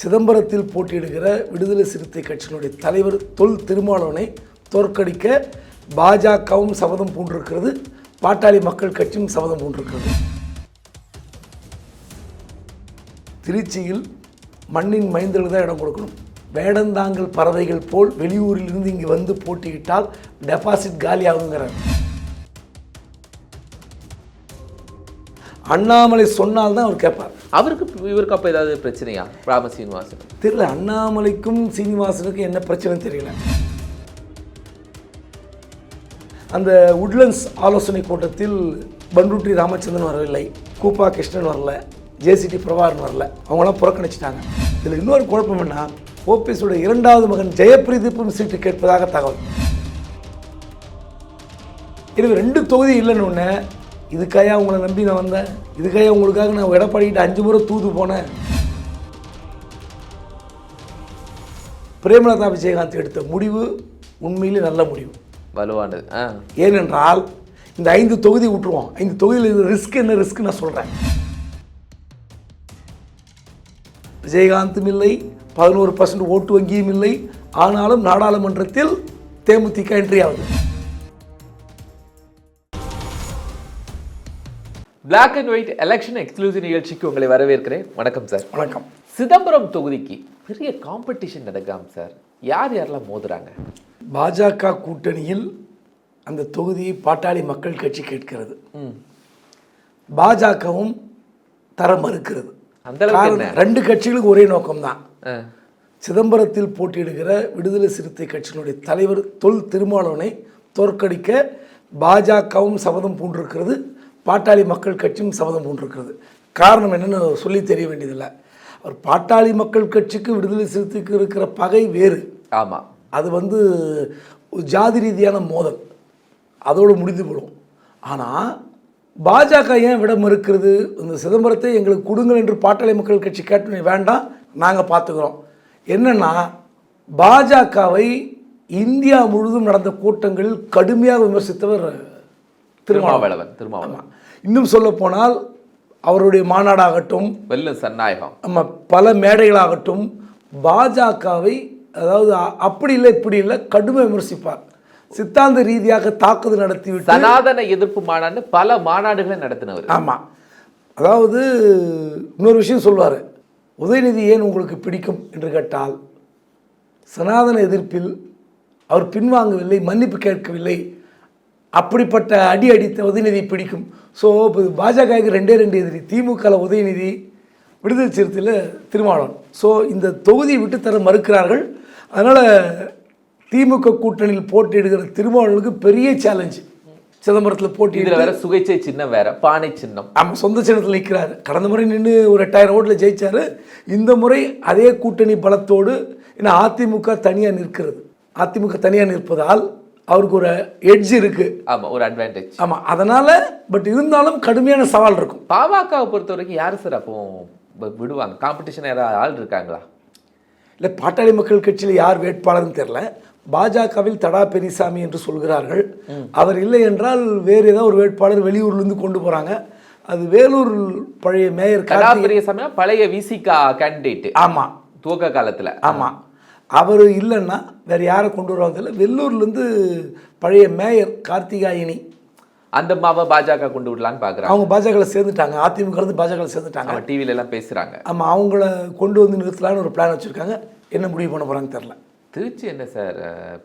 சிதம்பரத்தில் போட்டியிடுகிற விடுதலை சிறுத்தை கட்சியினுடைய தலைவர் தொல் திருமாவளவனை தோற்கடிக்க பாஜகவும் சபதம் பூண்டிருக்கிறது. பாட்டாளி மக்கள் கட்சியும் சபதம் பூண்டிருக்கிறது. திருச்சியில் மண்ணின் மைந்தர்களுக்கு தான் இடம் கொடுக்கணும். வேடந்தாங்கல் பறவைகள் போல் வெளியூரில் இருந்து இங்கே வந்து போட்டியிட்டால் டெபாசிட் காலியாகுங்கிறார். அண்ணாமலை சொன்னால்தான் அவர் கேட்பார். அவருக்கு இவருக்கு அப்ப ஏதாவது பிரச்சனையா? ராம சீனிவாசன். தெரியல அண்ணாமலைக்கும் சீனிவாசனுக்கும் என்ன பிரச்சனை தெரியல. அந்த உட்லண்ட்ஸ் ஆலோசனை கூட்டத்தில் பண்ருட்டி ராமச்சந்திரன் வரவில்லை. கூப்பா கிருஷ்ணன் வரல. ஜேசிடி பிரபாகரன் வரல. அவங்களாம் புறக்கணிச்சிட்டாங்க. இதில் இன்னொரு குழப்பம் என்ன ஓபிஎஸோட இரண்டாவது மகன் ஜெயபிரதீப்பும் சீட்டு கேட்பதாக தகவல். எனவே ரெண்டு தொகுதி இல்லைன்னு இதுக்காயா உங்களை நம்பி நான் வந்தேன்? இதுக்காயா உங்களுக்காக நான் எடப்பாடிக்கிட்ட அஞ்சு முறை தூது போனேன்? பிரேமலதா விஜயகாந்த் எடுத்த முடிவு உண்மையிலே நல்ல முடிவு. வலுவானது. ஏனென்றால் இந்த ஐந்து தொகுதி விட்டுருவோம். ஐந்து தொகுதியில் ரிஸ்க் என்ன ரிஸ்க் நான் சொல்கிறேன் விஜயகாந்தும் இல்லை பதினோரு பர்சன்ட் ஓட்டு வங்கியும் இல்லை. ஆனாலும் நாடாளுமன்றத்தில் தேமுதிக என்ட்ரி ஆகுது. Black and white election exclusive நிகழ்ச்சிக்கு உங்களை வரவேற்கிறேன். வணக்கம் சார் வணக்கம். சிதம்பரம் தொகுதிக்கு பெரிய காம்படிஷன் நடக்காம சார் யார் யாரெல்லாம் மோதுறாங்க? பாஜக கூட்டணியில் அந்த தொகுதியை பாட்டாளி மக்கள் கட்சி கேட்கிறது. பாஜகவும் தர மறுக்கிறது. அந்த ரெண்டு கட்சிகளுக்கு ஒரே நோக்கம்தான். சிதம்பரத்தில் போட்டியிடுகிற விடுதலை சிறுத்தை கட்சியினுடைய தலைவர் தொல் திருமாவளவனை தோற்கடிக்க பாஜகவும் சபதம் பூண்டிருக்கிறது. பாட்டாளி மக்கள் கட்சியும் சபதம் பூண்டிருக்கிறது. காரணம் என்னன்னு சொல்லி தெரிய வேண்டியதில்லை. அவர் பாட்டாளி மக்கள் கட்சிக்கு விடுதலை சிறுத்தைக்கு இருக்கிற பகை வேறு. ஆமா. அது வந்து ஜாதி ரீதியான மோதல். அதோடு முடிந்து போடும் ஆனால் பாஜக ஏன் விட மறுக்கிறது இந்த சிதம்பரத்தை எங்களுக்கு கொடுங்கள் என்று பாட்டாளி மக்கள் கட்சி கேட்டு வேண்டாம் நாங்கள் பார்த்துக்கிறோம். என்னன்னா பாஜகவை இந்தியா முழுவதும் நடந்த கூட்டங்களில் கடுமையாக விமர்சித்தவர் திருமாவளவன். திருமாவளவன் இன்னும் சொல்ல போனால் அவருடைய மாநாடாகட்டும் வெல்லும் சன்னாயகம். நம்ம பல மேடைகளாகட்டும் பாஜகவை அதாவது அப்படி இல்லை இப்படி இல்லை கடுமை விமர்சிப்பார். சித்தாந்த ரீதியாக தாக்குதல் நடத்திவிட்டு சனாதன எதிர்ப்பு மாநாடு பல மாநாடுகளை நடத்தினவர். ஆமாம் அதாவது இன்னொரு விஷயம் சொல்வார் உதயநிதி ஏன் உங்களுக்கு பிடிக்கும்? என்று கேட்டால் சனாதன எதிர்ப்பில் அவர் பின்வாங்கவில்லை மன்னிப்பு கேட்கவில்லை அப்படிப்பட்ட அடி அடித்த உதயநிதி பிடிக்கும். ஸோ இப்போ பாஜகவுக்கு ரெண்டே ரெண்டு எதிரி. திமுகவில் உதயநிதி விடுதலை சிறுத்தையில் திருமாவளவன். ஸோ இந்த தொகுதியை விட்டு தர மறுக்கிறார்கள். அதனால் திமுக கூட்டணியில் போட்டியிடுகிற திருமாவளவனுக்கு பெரிய சேலஞ்சு சிதம்பரத்தில் போட்டியிட இதுல வேற சுகைச்சை சின்னம் வேற பானை சின்னம். நம்ம சொந்த சின்னத்தில் நிற்கிறாரு கடந்த முறை நின்று ஒரு எட்டாயிரம் ஓட்டில் ஜெயிச்சாரு. இந்த முறை அதே கூட்டணி பலத்தோடு ஏன்னா அதிமுக தனியாக நிற்கிறது. அதிமுக தனியாக நிற்பதால் அவருக்கு ஒரு எட்ஜ் இருக்குது ஆமா ஒரு அட்வான்டேஜ் ஆமாம் அதனால் பட் இருந்தாலும் கடுமையான சவால் இருக்கும். பாமகவை பொறுத்த வரைக்கும் யாரு சார் அப்போ விடுவாங்க? காம்படிஷன் யாராவது ஆள் இருக்காங்களா? இல்லை பாட்டாளி மக்கள் கட்சியில் யார் வேட்பாளர்னு தெரில பாஜகவில் தடா பெரியசாமி என்று சொல்கிறார்கள். அவர் இல்லை என்றால் வேறு ஏதோ ஒரு வேட்பாளர் வெளியூர்லேருந்து கொண்டு போகிறாங்க அது வேலூர் பழைய மேயர் கலா கார்த்திகை பெரியசாமி பழைய விசிகா கேண்டிடேட் ஆமாம் துவக்க காலத்துல. ஆமாம் அவர் இல்லைன்னா வேறு யாரை கொண்டு வருவாங்க தெரியல. வெள்ளூர்லேருந்து பழைய மேயர் கார்த்திகாயினி. அந்த மாவை பாஜக கொண்டு விடலான்னு பாக்குறாங்க. அவங்க பாஜகவில் சேர்ந்துட்டாங்க. அதிமுகலேருந்து பாஜகவில் சேர்ந்துட்டாங்க. அவன் டிவில எல்லாம் பேசுறாங்க. ஆமாம் அவங்கள கொண்டு வந்து நிறுத்தலான்னு ஒரு பிளான் வச்சுருக்காங்க. என்ன முடிவு பண்ண போகிறாங்க தெரில திருச்சி என்ன சார்?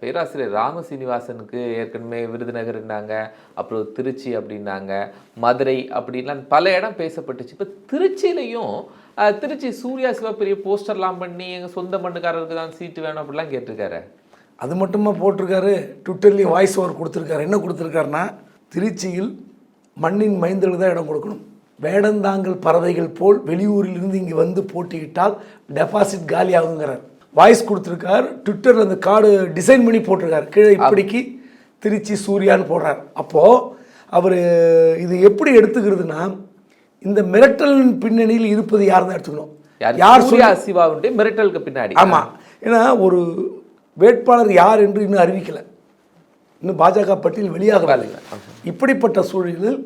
பேராசிரியர் ராம சீனிவாசனுக்கு ஏற்கனவே விருதுநகர்னாங்க அப்புறம் திருச்சி அப்படின்னாங்க. மதுரை அப்படின்லாம் பல இடம் பேசப்பட்டுச்சு. இப்போ திருச்சியிலையும் திருச்சி சூர்யா சிவா பெரிய போஸ்டர்லாம் பண்ணி எங்கள் சொந்த மண்ணுக்காரருக்கு தான் சீட்டு வேணும் அப்படிலாம் கேட்டிருக்காரு. அது மட்டுமா போட்டிருக்காரு? ட்விட்டர்லேயும் வாய்ஸ் ஓவர் கொடுத்துருக்காரு. என்ன கொடுத்துருக்காருன்னா திருச்சியில் மண்ணின் மைந்தர்களுக்கு தான் இடம் கொடுக்கணும். வேடந்தாங்கல் பறவைகள் போல் வெளியூரிலிருந்து இங்கே வந்து போட்டியிட்டால் டெபாசிட் காலி ஆகுங்கிறார் வாய்ஸ் கொடுத்துருக்கார். ட்விட்டரில் அந்த கார்டு டிசைன் பண்ணி போட்டிருக்காரு. கீழே இப்படிக்கு திருச்சி சூர்யான்னு போடுறார். அப்போது அவர் இது எப்படி எடுத்துக்கிறதுனா இந்த மிரட்டலின் பின்னணியில் இருப்பது யாருன்னு எடுத்துக்கணும். யார்? யார் சூர்யா சிவாவுடைய மிரட்டலுக்கு பின்னாடி. ஆமாம் ஏன்னா ஒரு வேட்பாளர் யார் என்று இன்னும் அறிவிக்கலை. இன்னும் பாஜக பட்டியல் வெளியாகவில்லை. இப்படிப்பட்ட சூழலில்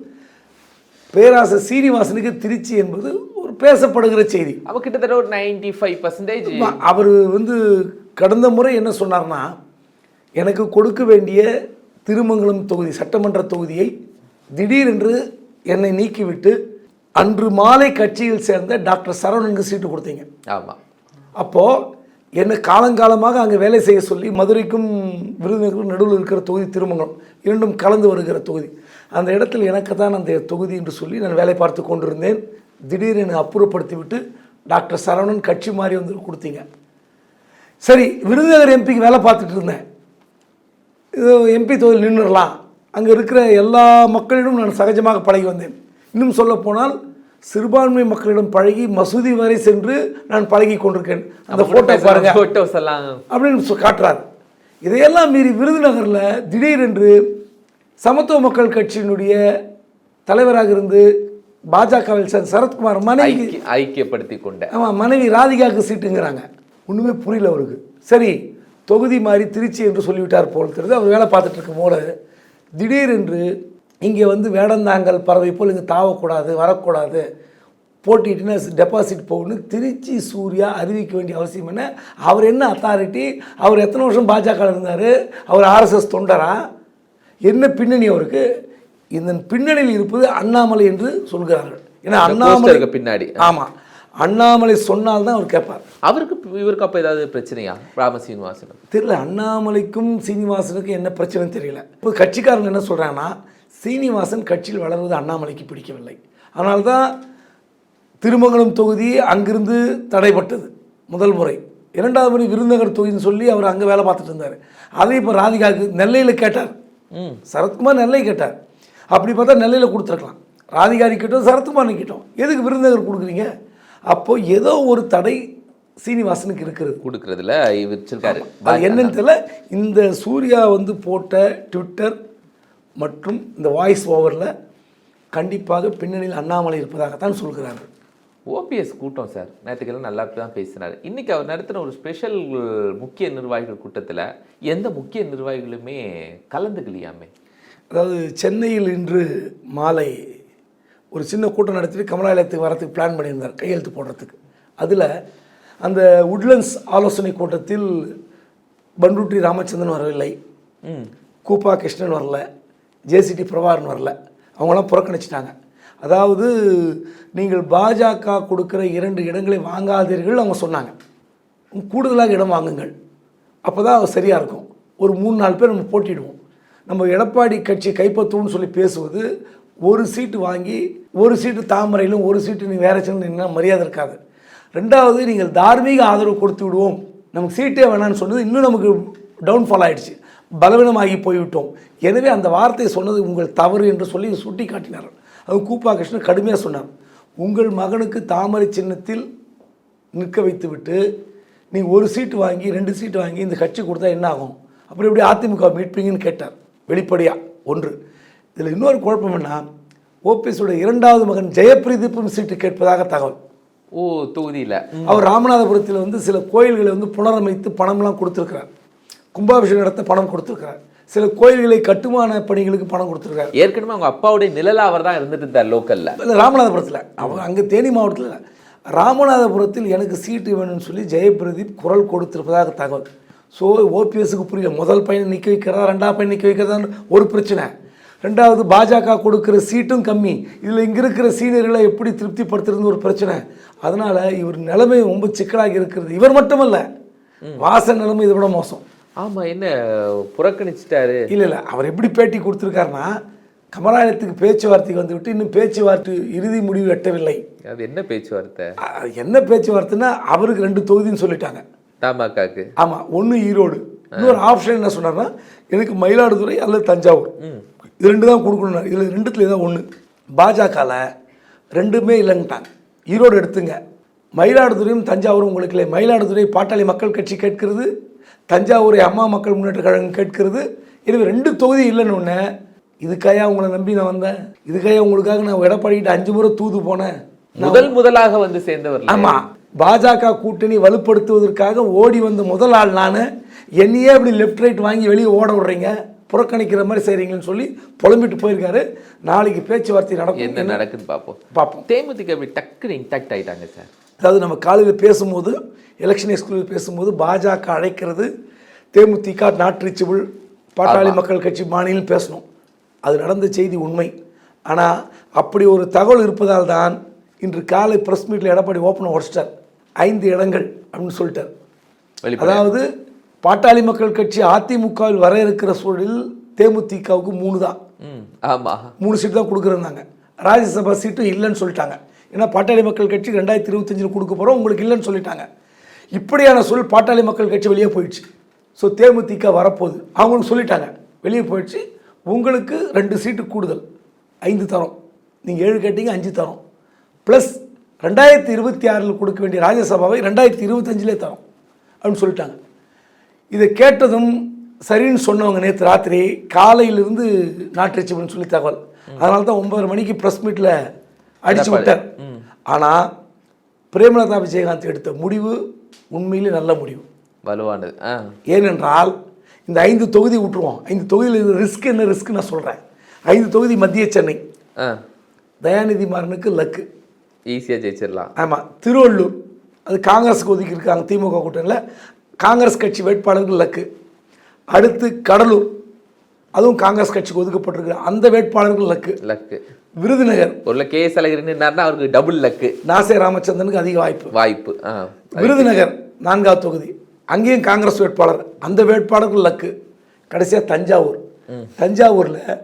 பேராசர் சீனிவாசனுக்கு திருச்சி என்பது ஒரு பேசப்படுகிற செய்தி. அவ கிட்டத்தட்ட ஒரு நைன்டி ஃபைவ் பர்சன்டேஜ் அவர் வந்து கடந்த முறை என்ன சொன்னார்னா எனக்கு கொடுக்க வேண்டிய திருமங்கலம் தொகுதி சட்டமன்ற தொகுதியை திடீரென்று என்னை நீக்கிவிட்டு அன்று மாலை கட்சியில் சேர்ந்த டாக்டர் சரவணனுக்கு சீட்டு கொடுத்தீங்க. ஆமா. அப்போது என்னை காலங்காலமாக அங்கே வேலை செய்ய சொல்லி மதுரைக்கும் விருதுநகருக்கும் நடுவில் இருக்கிற தொகுதி திருமங்கலம் இரண்டும் கலந்து வருகிற தொகுதி. அந்த இடத்தில் எனக்கு தான் அந்த தொகுதி என்று சொல்லி நான் வேலை பார்த்து கொண்டிருந்தேன். திடீரென அப்புறப்படுத்தி விட்டு டாக்டர் சரவணன் கட்சி மாறி வந்து கொடுத்தீங்க. சரி விருதுநகர் எம்பிக்கு வேலை பார்த்துட்டு இருந்தேன். இது எம்பி தொகுதியில் நின்றுடலாம். அங்கே இருக்கிற எல்லா மக்களிடம் நான் சகஜமாக பழகி வந்தேன். இன்னும் சொல்லப்போனால் சிறுபான்மை மக்களிடம் பழகி மசூதி வரை சென்று நான் பழகி கொண்டிருக்கேன். அந்த ஃபோட்டோ பாருங்க. போட்டோஸ் எல்லாம். அப்படின்னு காட்டுறார். இதையெல்லாம் மீறி விருதுநகரில் திடீரென்று சமத்துவ மக்கள் கட்சியினுடைய தலைவராக இருந்து பாஜகவில் சேர்ந்த சரத்குமார் மனைவி ஐக்கிய- ஐக்கியப்படுத்தி கொண்ட. ஆமாம் மனைவி ராதிகாவுக்கு சீட்டுங்கிறாங்க. ஒன்றுமே புரியல அவருக்கு. சரி தொகுதி மாறி திருச்சி என்று சொல்லிவிட்டார் போல் தெரியுது. அவர் வேலை பார்த்துட்டு இருக்கும் போது திடீரென்று இங்கே வந்து வேடந்தாங்கல் பறவை போல் இங்கே தாவக்கூடாது வரக்கூடாது. போட்டிட்டுனா டெபாசிட் போகணும். திருச்சி சூர்யா அறிவிக்க வேண்டிய அவசியம் என்ன? அவர் என்ன அத்தாரிட்டி அவர் எத்தனை வருஷம் பாஜக இருந்தார்? அவர் ஆர்எஸ்எஸ் தொண்டரா? என்ன பின்னணி அவருக்கு? இதன் பின்னணியில் இருப்பது அண்ணாமலை என்று சொல்கிறார்கள். ஏன்னா இந்த அண்ணாமலை பின்னாடி. ஆமாம் அண்ணாமலை சொன்னால்தான் அவர் கேட்பார். அவருக்கு இவருக்கு அப்ப ஏதாவது பிரச்சனையா? ராம சீனிவாசன் தெரியல அண்ணாமலைக்கும் சீனிவாசனுக்கும் என்ன பிரச்சனைன்னு தெரியல. இப்போ கட்சிக்காரங்க என்ன சொல்கிறாங்கன்னா சீனிவாசன் கட்சியில் வளர்வது அண்ணாமலைக்கு பிடிக்கவில்லை. அதனால்தான் திருமங்கலம் தொகுதி அங்கிருந்து தடைப்பட்டது முதல் முறை. இரண்டாவது முறை விருதுநகர் தொகுதின்னு சொல்லி அவர் அங்கே வேலை பார்த்துட்டு இருந்தார். அதை இப்போ ராதிகாவுக்கு நெல்லையில் கேட்டார். ம். சரத்குமார் நெல்லை கேட்டார். அப்படி பார்த்தா நெல்லையில் கொடுத்துருக்கலாம். ராதிகா நிற்கட்டும் சரத்குமார் நிற்கட்டும் எதுக்கு விருதுநகர் கொடுக்குறீங்க? அப்போ ஏதோ ஒரு தடை சீனிவாசனுக்கு இருக்கிறது. கொடுக்கறதுல வச்சிருக்காரு. என்னன்னு தெரியல. இந்த சூர்யா வந்து போட்ட ட்விட்டர் மற்றும் இந்த வாய்ஸ் ஓவரில் கண்டிப்பாக பின்னணியில் அண்ணாமலை இருப்பதாகத்தான் சொல்கிறார்கள். ஓபிஎஸ் கூட்டம் சார். நேற்றுக்கெல்லாம் நல்லா தான் பேசினார். இன்னைக்கு அவர் நடத்தின ஒரு ஸ்பெஷல் முக்கிய நிர்வாகிகள் கூட்டத்தில் எந்த முக்கிய நிர்வாகிகளுமே கலந்துக்கலையாமே. அதாவது சென்னையில் இன்று மாலை ஒரு சின்ன கூட்டம் நடத்திட்டு கமலாலயத்துக்கு வரத்துக்கு பிளான் பண்ணியிருந்தார் கையெழுத்து போடுறதுக்கு. அதில் அந்த உட்லண்ட்ஸ் ஆலோசனை கூட்டத்தில் பண்ருட்டி ராமச்சந்திரன் வரவில்லை. கூப்பா கிருஷ்ணன் வரல. ஜேசிடி பிரபாகரன் வரல. அவங்களாம் புறக்கணிச்சிட்டாங்க. அதாவது நீங்கள் பாஜக கொடுக்குற இரண்டு இடங்களை வாங்காதீர்கள் அவங்க சொன்னாங்க. கூடுதலாக இடம் வாங்குங்கள். அப்போ தான் சரியாக இருக்கும். ஒரு மூணு நாலு பேர் நம்ம போட்டிடுவோம். நம்ம எடப்பாடி கட்சி கைப்பற்றுவோம்னு சொல்லி பேசுவது ஒரு சீட்டு வாங்கி ஒரு சீட்டு தாமரையிலும் ஒரு சீட்டு நீ வேறு சின்ன மரியாதை இருக்காது. ரெண்டாவது நீங்கள் தார்மீக ஆதரவு கொடுத்து விடுவோம். நமக்கு சீட்டே வேணாம்னு சொன்னது இன்னும் நமக்கு டவுன்ஃபால் ஆகிடுச்சு பலவீனமாகி போய்விட்டோம். எனவே அந்த வார்த்தையை சொன்னது உங்கள் தவறு என்று சொல்லி சுட்டி காட்டினார் அது கூப்பா கிருஷ்ணன் கடுமையாக சொன்னார். உங்கள் மகனுக்கு தாமரை சின்னத்தில் நிற்க வைத்துவிட்டு நீங்கள் ஒரு சீட்டு வாங்கி ரெண்டு சீட்டு வாங்கி இந்த கட்சி கொடுத்தா என்ன ஆகும்? அப்புறம் எப்படி அதிமுக மீட்பீங்கன்னு கேட்டார். வெளிப்படையாக ஒன்று. இதில் இன்னொரு குழப்பம் என்ன? ஓபிஎஸோட இரண்டாவது மகன் ஜெயபிரதீப்பும் சீட்டு கேட்பதாக தகவல். ஓ தொகுதியில். அவர் ராமநாதபுரத்தில் வந்து சில கோயில்களை வந்து புனரமைத்து பணம்லாம் கொடுத்துருக்கிறார். கும்பாபிஷேகம் நடத்த பணம் கொடுத்துருக்கிறார். சில கோயில்களை கட்டுமான பணிகளுக்கு பணம் கொடுத்துருக்காரு ஏற்கனவே அவங்க அப்பாவுடைய நிழலா அவர் தான் இருந்துட்டு இருந்தார் லோக்கல்ல. இல்லை ராமநாதபுரத்தில். அவங்க அங்கே தேனி மாவட்டத்தில். ராமநாதபுரத்தில் எனக்கு சீட்டு வேணும்னு சொல்லி ஜெயபிரதீப் குரல் கொடுத்திருப்பதாக தகவல். ஸோ ஓபிஎஸ்க்கு புரியல. முதல் பையனை நிற்க வைக்கிறதா ரெண்டாவது பையன் நிற்க வைக்கிறதான்னு ஒரு பிரச்சனை. ரெண்டாவது பாஜக கொடுக்குற சீட்டும் கம்மி. இதில் இங்கே இருக்கிற சீனியர்களை எப்படி திருப்திப்படுத்துறது ஒரு பிரச்சனை. அதனால் இவர் நிலைமை ரொம்ப சிக்கலாகி இருக்கிறது. இவர் மட்டுமல்ல. வாசன் நிலைமை இதை விட மோசம். ஆமா என்ன புறக்கணிச்சிட்டாரு. இல்லை இல்லை அவர் எப்படி பேட்டி கொடுத்துருக்காருன்னா கமலாலயத்துக்கு பேச்சுவார்த்தைக்கு வந்துவிட்டு இன்னும் பேச்சுவார்த்தை இறுதி முடிவு எட்டவில்லை. அது என்ன பேச்சுவார்த்தை? என்ன பேச்சுவார்த்தைன்னா அவருக்கு ரெண்டு தொகுதின்னு சொல்லிட்டாங்க. தமாகாக்கு ஆமாம் ஒன்று ஈரோடு இன்னொரு ஆப்ஷன் என்ன சொன்னார்னா எனக்கு மயிலாடுதுறை அல்லது தஞ்சாவூர். இது ரெண்டு தான் கொடுக்கணும் இதில் ரெண்டுத்துல ஏதாவது ஒன்று பாஜகவில் ரெண்டுமே இல்லைன்ட்டாங்க. ஈரோடு எடுத்துங்க. மயிலாடுதுறையும் தஞ்சாவூரும் உங்களுக்கு இல்லை மயிலாடுதுறை பாட்டாளி மக்கள் கட்சி கேட்கிறது தஞ்சாவூரை அம்மா மக்கள் முன்னேற்ற கழகம் கேட்கிறது. எனவே ரெண்டு தொகுதி இல்லைன்னு ஒன்று இதுக்காயா உங்களை நம்பி நான் வந்தேன்? இதுக்காயா உங்களுக்காக நான் எடப்பாடிக்கிட்ட அஞ்சு முறை தூது போனேன்? முதல் முதலாக வந்து சேர்ந்தவர் ஆமா. பாஜக கூட்டணி வலுப்படுத்துவதற்காக ஓடி வந்த முதல் ஆள் நான். என்னையே அப்படி லெஃப்ட் ரைட் வாங்கி வெளியே ஓட விடுறீங்க. புறக்கணிக்கிற மாதிரி செய்றீங்கன்னு சொல்லி புலம்பிட்டு போயிருக்காரு. நாளைக்கு பேச்சுவார்த்தை நடக்கும். என்ன நடக்குன்னு பார்ப்போம். பார்ப்போம். தேமுதிக அப்படி டக்குன்னு இன்டாக்ட் ஆயிட்டாங்க சார். அதாவது நம்ம காலையில் பேசும்போது எலெக்ஷன் எக்ஸ்க்ளூசிவ் பேசும்போது பாஜக அழைக்கிறது தேமுதிக நாட் ரீச்சபிள் பாட்டாளி மக்கள் கட்சி மாநிலம் பேசணும். அது நடந்த செய்தி உண்மை. ஆனால் அப்படி ஒரு தகவல் இருப்பதால் தான் இன்று காலை ப்ரெஸ் மீட்டில் எடப்பாடி ஓப்பன் உடச்சிட்டார். ஐந்து இடங்கள் அப்படின்னு சொல்லிட்டார். அதாவது பாட்டாளி மக்கள் கட்சி அதிமுகவில் வர இருக்கிற சூழலில் தேமுதிகவுக்கு மூணு தான் ம் ஆமா. மூணு சீட்டு தான் கொடுக்குறேன்னாங்க. ராஜ்யசபா சீட்டும் இல்லைன்னு சொல்லிட்டாங்க. ஏன்னா பாட்டாளி மக்கள் கட்சி ரெண்டாயிரத்தி இருபத்தஞ்சில் கொடுக்க போகிறோம் உங்களுக்கு இல்லைன்னு சொல்லிட்டாங்க. இப்படியான சொல் பாட்டாளி மக்கள் கட்சி வெளியே போயிடுச்சு. ஸோ தேமுதிக வரப்போகுது. அவங்களுக்கு சொல்லிட்டாங்க. வெளியே போயிடுச்சு. உங்களுக்கு ரெண்டு சீட்டு கூடுதல். ஐந்து தரோம். நீங்கள் ஏழு கேட்டீங்க அஞ்சு தரோம். ப்ளஸ் ரெண்டாயிரத்தி இருபத்தி ஆறில் கொடுக்க வேண்டிய ராஜ்யசபாவை ரெண்டாயிரத்தி இருபத்தஞ்சிலே தரோம். அப்படின்னு சொல்லிட்டாங்க. இதை கேட்டதும் சரின்னு சொன்னவங்க நேற்று ராத்திரி காலையிலிருந்து நாட்டுச்சபுன்னு சொல்லி தகவல். அதனால தான் ஒன்பது மணிக்கு ப்ரெஸ் மீட்டில் அடிச்சு விட்டார். ஆனால் பிரேமலதா விஜயகாந்த் எடுத்த முடிவு உண்மையிலே நல்ல முடிவு. வலுவானது. ஏனென்றால் இந்த ஐந்து தொகுதி விட்டுருவோம். ஐந்து தொகுதியில் ரிஸ்க் என்ன ரிஸ்க் நான் சொல்கிறேன் ஐந்து தொகுதி மத்திய சென்னை. தயாநிதி மாறனுக்கு லக்கு ஈஸியா ஜெயிச்சிடலாம் ஆமாம் திருவள்ளூர் அது காங்கிரஸுக்கு ஒதுக்கி இருக்காங்க திமுக கூட்டணியில். காங்கிரஸ் கட்சி வேட்பாளருக்கு லக்கு அடுத்து கடலூர். அதுவும் காங்கிரஸ் கட்சிக்கு ஒதுக்கப்பட்டிருக்கு அந்த வேட்பாளருக்கு லக்கு. லக்கு. விருதுநகர். ஒரு கே எஸ் அழகிரி நின்னாருன்னா அவருக்கு டபுள் லக்கு. நாசே ராமச்சந்திரனுக்கு அதிக வாய்ப்பு. வாய்ப்பு. விருதுநகர் நான்காவது தொகுதி. அங்கேயும் காங்கிரஸ் வேட்பாளர். அந்த வேட்பாளருக்கு லக்கு. கடைசியாக தஞ்சாவூர். தஞ்சாவூரில்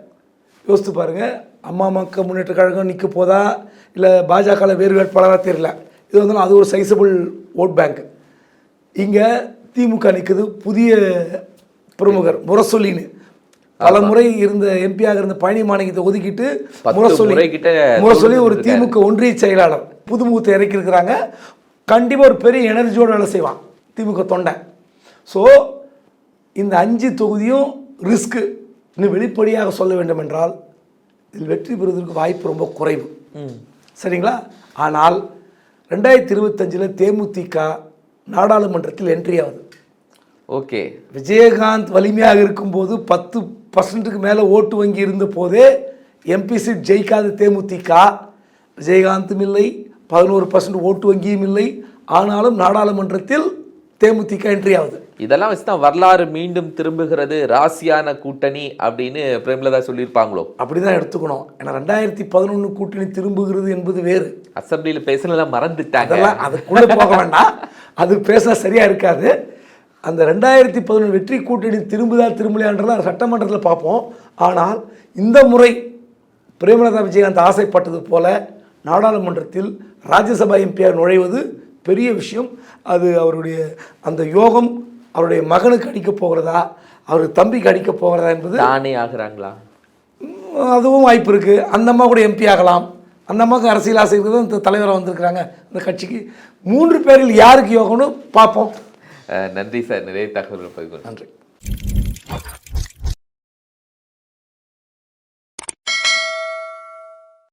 யோசித்து பாருங்க அம்மா மக்கள் முன்னேற்ற கழகம் நிற்க போதா இல்லை பாஜகவில் வேறு வேட்பாளராக தெரியல. இது வந்து அது ஒரு சைஸபிள் ஓட் பேங்க் இங்கே திமுக நிற்குது புதிய பிரமுகர் முரசொலின்னு. பல முறை இருந்த எம்பியாக இருந்த பழனி மாணிக்கத்தை ஒதுக்கிட்டு முரசொலி முரசொலி ஒரு. திமுக ஒன்றிய செயலாளர் புதுமுகத்தை இறக்கி இருக்கிறாங்க கண்டிப்பாக ஒரு பெரிய எனர்ஜியோட வேலை செய்வான் திமுக தொண்டை. ஸோ இந்த அஞ்சு தொகுதியும் ரிஸ்க்கு இன்னும் வெளிப்படையாக சொல்ல வேண்டும் என்றால் இதில் வெற்றி பெறுவதற்கு வாய்ப்பு ரொம்ப குறைவு. சரிங்களா? ஆனால் ரெண்டாயிரத்தி இருபத்தஞ்சில் தேமுதிக நாடாளுமன்றத்தில் என்ட்ரி ஆகுது. ஓகே. விஜயகாந்த் வலிமையாக இருக்கும்போது பத்து பர்சன்ட்டுக்கு மேலே ஓட்டு வங்கி இருந்த போதே எம்பி சீட் ஜெயிக்காத தேமுதிக விஜயகாந்தும் இல்லை பதினோரு பர்சன்ட் ஓட்டு வங்கியும் இல்லை. ஆனாலும் நாடாளுமன்றத்தில் தேமுதிக என்ட்ரி ஆகுது. இதெல்லாம் வச்சு தான் வரலாறு மீண்டும் திரும்புகிறது. ராசியான கூட்டணி அப்படின்னு பிரேமலதா சொல்லியிருப்பாங்களோ? அப்படி தான் எடுத்துக்கணும். ஏன்னா ரெண்டாயிரத்தி பதினொன்று கூட்டணி திரும்புகிறது என்பது வேறு. அசம்பிளியில் பேசுனதெல்லாம் மறந்துட்டாங்க. அதெல்லாம் அதுக்குள்ளே போக வேண்டாம். அது பேசினா சரியாக இருக்காது. அந்த ரெண்டாயிரத்தி பதினொன்று வெற்றி கூட்டணி திரும்புதா திரும்பலையான்றலாம் சட்டமன்றத்தில் பார்ப்போம். ஆனால் இந்த முறை பிரேமலதா விஜயகாந்த் ஆசைப்பட்டது போல நாடாளுமன்றத்தில் ராஜ்யசபா எம்பியாக நுழைவது பெரிய விஷயம். அது அவருடைய அந்த யோகம் அவருடைய மகனுக்கு அடிக்கப் போகிறதா அவர் தம்பிக்கு அடிக்கப் போகிறதா என்பது தானே ஆகுறாங்களா? அதுவும் வாய்ப்பு இருக்குது அந்த அம்மா கூட எம்பி ஆகலாம். அந்த அம்மாவுக்கு அரசியல் ஆசை இருக்குது இந்த தலைவராக வந்திருக்கிறாங்க. இந்த கட்சிக்கு மூன்று பேரில் யாருக்கு யோகம்னு பார்ப்போம். நன்றி சார். நிறைய தகவல்கள் பகிர்ந்து நன்றி.